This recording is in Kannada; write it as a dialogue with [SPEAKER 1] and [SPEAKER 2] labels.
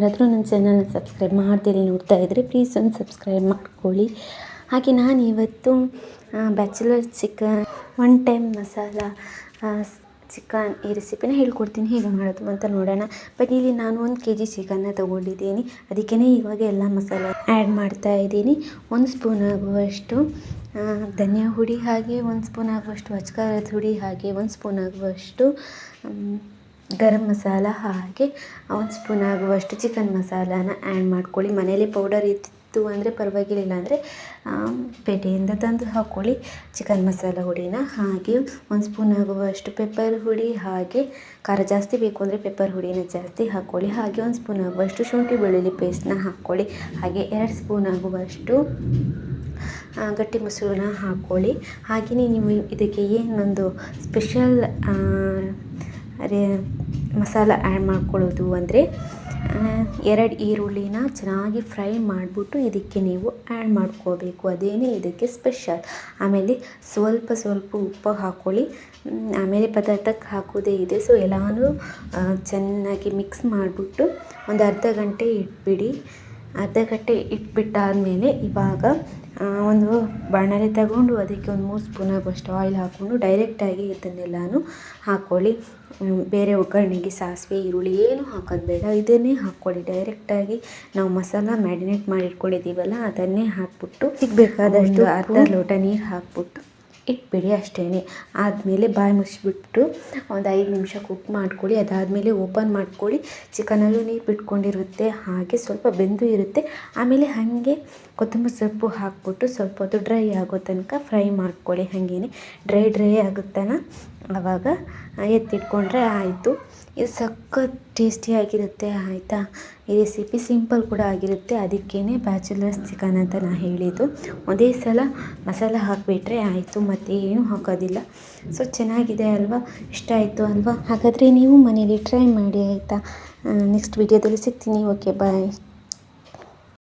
[SPEAKER 1] ಯಾರಾದರೂ ನನ್ನ ಚಾನಲ್ನ ಸಬ್ಸ್ಕ್ರೈಬ್ ಮಾಡ್ತೀರಿ ನೋಡ್ತಾ ಇದ್ದರೆ ಪ್ಲೀಸ್ ಒಂದು ಸಬ್ಸ್ಕ್ರೈಬ್ ಮಾಡ್ಕೊಳ್ಳಿ. ಹಾಗೆ ನಾನು ಇವತ್ತು bachelor chicken one time masala chicken ಈ ರೆಸಿಪಿನ ಹೇಳ್ಕೊಡ್ತೀನಿ. ಹೇಗೆ ಮಾಡೋದು ಅಂತ ನೋಡೋಣ. ಬಟ್ ಇಲ್ಲಿ ನಾನು ಒಂದು ಕೆ ಜಿ ಚಿಕನ್ನ ತೊಗೊಂಡಿದ್ದೀನಿ. ಅದಕ್ಕೇ ಇವಾಗ ಎಲ್ಲ ಮಸಾಲ ಆ್ಯಡ್ ಮಾಡ್ತಾ ಇದ್ದೀನಿ. ಒಂದು ಸ್ಪೂನ್ ಆಗುವಷ್ಟು ಧನಿಯಾ ಹುಡಿ ಹಾಗೆ ಒಂದು ಸ್ಪೂನ್ ಆಗುವಷ್ಟು ಅಚ್ಕಾರದ ಹುಡಿ ಹಾಗೆ ಒಂದು ಸ್ಪೂನ್ ಆಗುವಷ್ಟು ಮ್, ಗರಂ ಮಸಾಲ ಹಾಗೆ ಒಂದು ಸ್ಪೂನ್ ಆಗುವಷ್ಟು ಚಿಕನ್ ಮಸಾಲಾನ ಆ್ಯಡ್ ಮಾಡ್ಕೊಳ್ಳಿ. ಮನೇಲಿ ಪೌಡರ್ ಇತ್ತು ಅಂದರೆ ಪರವಾಗಿಲ್ಲ ಅಂದರೆ ಪೇಟೆಯಿಂದ ತಂದು ಹಾಕ್ಕೊಳ್ಳಿ ಚಿಕನ್ ಮಸಾಲ ಹುಡಿನ ಹಾಗೆ ಒಂದು ಸ್ಪೂನ್ ಆಗುವಷ್ಟು ಪೆಪ್ಪರ್ ಹುಡಿ ಹಾಗೆ ಖಾರ ಜಾಸ್ತಿ ಬೇಕು ಅಂದರೆ ಪೆಪ್ಪರ್ ಹುಡಿನ ಜಾಸ್ತಿ ಹಾಕ್ಕೊಳ್ಳಿ ಹಾಗೆ ಒಂದು ಸ್ಪೂನ್ ಆಗುವಷ್ಟು ಶುಂಠಿ ಬೆಳ್ಳುಳ್ಳಿ ಪೇಸ್ಟ್ನ ಹಾಕ್ಕೊಳ್ಳಿ ಹಾಗೆ ಎರಡು ಸ್ಪೂನ್ ಆಗುವಷ್ಟು ಗಟ್ಟಿ ಮೊಸರನ್ನ ಹಾಕ್ಕೊಳ್ಳಿ ಹಾಗೆಯೇ ನೀವು ಇದಕ್ಕೆ ಏನೊಂದು ಸ್ಪೆಷಲ್ ರೇ ಮಸಾಲ ಆ್ಯಡ್ ಮಾಡ್ಕೊಳ್ಳೋದು ಅಂದರೆ ಎರಡು ಈರುಳ್ಳಿನ ಚೆನ್ನಾಗಿ ಫ್ರೈ ಮಾಡಿಬಿಟ್ಟು ಇದಕ್ಕೆ ನೀವು ಆ್ಯಡ್ ಮಾಡ್ಕೋಬೇಕು ಅದೇನೇ ಇದಕ್ಕೆ ಸ್ಪೆಷಲ್ ಆಮೇಲೆ ಸ್ವಲ್ಪ ಸ್ವಲ್ಪ ಉಪ್ಪು ಹಾಕ್ಕೊಳ್ಳಿ ಆಮೇಲೆ ಪದಾರ್ಥಕ್ಕೆ ಹಾಕೋದೇ ಇದೆ. ಸೊ ಎಲ್ಲನೂ ಚೆನ್ನಾಗಿ ಮಿಕ್ಸ್ ಮಾಡಿಬಿಟ್ಟು ಒಂದು ಅರ್ಧ ಗಂಟೆ ಇಟ್ಬಿಡಿ. ಅರ್ಧ ಗಂಟೆ ಇಟ್ಬಿಟ್ಟಾದಮೇಲೆ ಇವಾಗ ಒಂದು ಬಾಣಲೆ ತಗೊಂಡು ಅದಕ್ಕೆ ಒಂದು ಮೂರು ಸ್ಪೂನ್ ಆಗುವಷ್ಟು ಆಯಿಲ್ ಹಾಕ್ಕೊಂಡು ಡೈರೆಕ್ಟಾಗಿ ಇದನ್ನೆಲ್ಲನೂ ಹಾಕ್ಕೊಳ್ಳಿ ಬೇರೆ ಒಗ್ಗರಣೆಗೆ ಸಾಸಿವೆ ಈರುಳ್ಳಿ ಏನು ಹಾಕೋದು ಬೇಡ ಇದನ್ನೇ ಹಾಕ್ಕೊಳ್ಳಿ. ಡೈರೆಕ್ಟಾಗಿ ನಾವು ಮಸಾಲ ಮ್ಯಾರಿನೇಟ್ ಮಾಡಿಟ್ಕೊಂಡಿದ್ದೀವಲ್ಲ ಅದನ್ನೇ ಹಾಕ್ಬಿಟ್ಟು ಸಿಗಬೇಕಾದಷ್ಟು ಅರ್ಧ ಲೋಟ ನೀರು ಹಾಕ್ಬಿಟ್ಟು. ಇಟ್ಬಿಡಿ ಅಷ್ಟೇ ಆದಮೇಲೆ ಬಾಯಿ ಮುಚ್ಚಿಬಿಟ್ಟು ಒಂದು ಐದು ನಿಮಿಷ ಕುಕ್ ಮಾಡ್ಕೊಳ್ಳಿ. ಅದಾದಮೇಲೆ ಓಪನ್ ಮಾಡ್ಕೊಳ್ಳಿ. ಚಿಕನಲ್ಲೂ ನೀರು ಬಿಟ್ಕೊಂಡಿರುತ್ತೆ. ಹಾಗೆ ಸ್ವಲ್ಪ ಬೆಂದು ಇರುತ್ತೆ. ಆಮೇಲೆ ಹಾಗೆ ಕೊತ್ತಂಬರಿ ಸೊಪ್ಪು ಹಾಕ್ಬಿಟ್ಟು ಸ್ವಲ್ಪ ಹೊತ್ತು ಡ್ರೈ ಆಗೋ ತನಕ ಫ್ರೈ ಮಾಡ್ಕೊಳ್ಳಿ ಹಾಗೇ ಡ್ರೈ ಡ್ರೈ ಆಗುತ್ತಾನ? ಆವಾಗ ಎತ್ತಿಟ್ಕೊಂಡ್ರೆ ಆಯಿತು. ಇದು ಸಖತ್ ಟೇಸ್ಟಿಯಾಗಿರುತ್ತೆ ಆಯಿತಾ? ಈ ರೆಸಿಪಿ ಸಿಂಪಲ್ ಕೂಡ ಆಗಿರುತ್ತೆ. ಅದಕ್ಕೇ ಬ್ಯಾಚುಲರ್ಸ್ ಚಿಕನ್ ಅಂತ ನಾನು ಹೇಳಿದ್ದು. ಒಂದೇ ಸಲ ಮಸಾಲ ಹಾಕಿಬಿಟ್ರೆ ಆಯಿತು ಮತ್ತು ಏನೂ ಹಾಕೋದಿಲ್ಲ. ಸೊ, ಚೆನ್ನಾಗಿದೆ ಅಲ್ವಾ? ಇಷ್ಟ ಆಯಿತು ಅಲ್ವಾ? ಹಾಗಾದರೆ ನೀವು ಮನೇಲಿ ಟ್ರೈ ಮಾಡಿ, ಆಯಿತಾ? ನೆಕ್ಸ್ಟ್ ವಿಡಿಯೋದಲ್ಲಿ ಸಿಗ್ತೀನಿ. Okay bye